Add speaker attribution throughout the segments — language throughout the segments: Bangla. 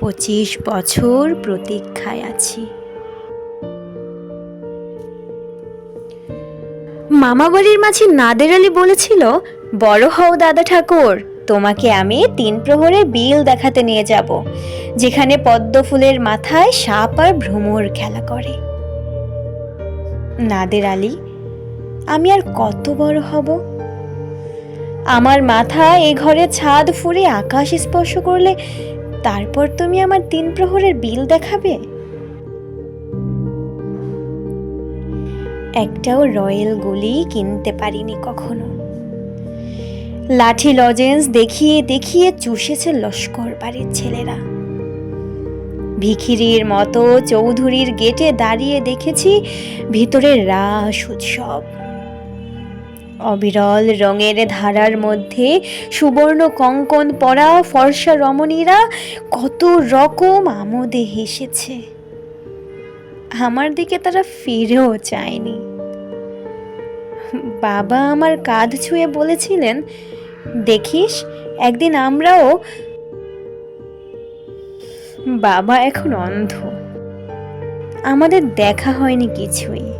Speaker 1: পঁচিশ বছর প্রতীক্ষায় আছি। মামাবাড়ির মাঝি নাদের আলী বলেছিল, বড় হও দাদা ঠাকুর, তোমাকে আমি তিন প্রহরে বিল দেখাতে নিয়ে যাব, যেখানে পদ্ম ফুলের মাথায় সাপ আর ভ্রমর খেলা করে। নাদের আলী, আমি আর কত বড় হব? আমার মাথা এ ঘরে ছাদ ফুরে আকাশ স্পর্শ করলে তারপর তুমি আমার তিন প্রহরের বিল দেখাবে? একটাও রয়্যাল গুলি কিনতে পারিনি কখনো। লাঠি লজেন্স দেখিয়ে দেখিয়ে চুষেছে লস্কর বাড়ির ছেলেরা। ভিখিরির মতো চৌধুরীর গেটে দাঁড়িয়ে দেখেছি ভিতরের রাস উৎসব। অবিরল রঙের ধারার মধ্যে সুবর্ণ কঙ্কন পরা ফর্সা রমণীরা কত রকম আমোদে হেসেছে। আমার দিকে তারা ফিরেও চায়নি। বাবা আমার কাঁধ ছুঁয়ে বলেছিলেন, দেখিস, একদিন আমরাও বাবা এখন অন্ধ। আমাদের দেখা হয়নি কিছুই।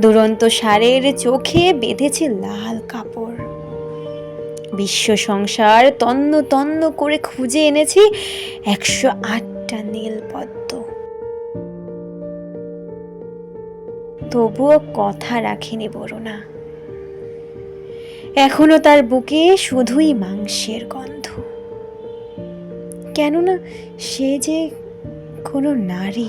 Speaker 1: দুরন্ত সারের চোখে বেঁধেছে লাল কাপড়। বিশ্ব সংসার তন্ন তন্ন করে খুঁজে এনেছি একশো আটটা নীল পদ্ম। তবুও কথা রাখিনি বড়না এখনও তার বুকে শুধুই মাংসের গন্ধ। কেননা সে যে কোনো নারী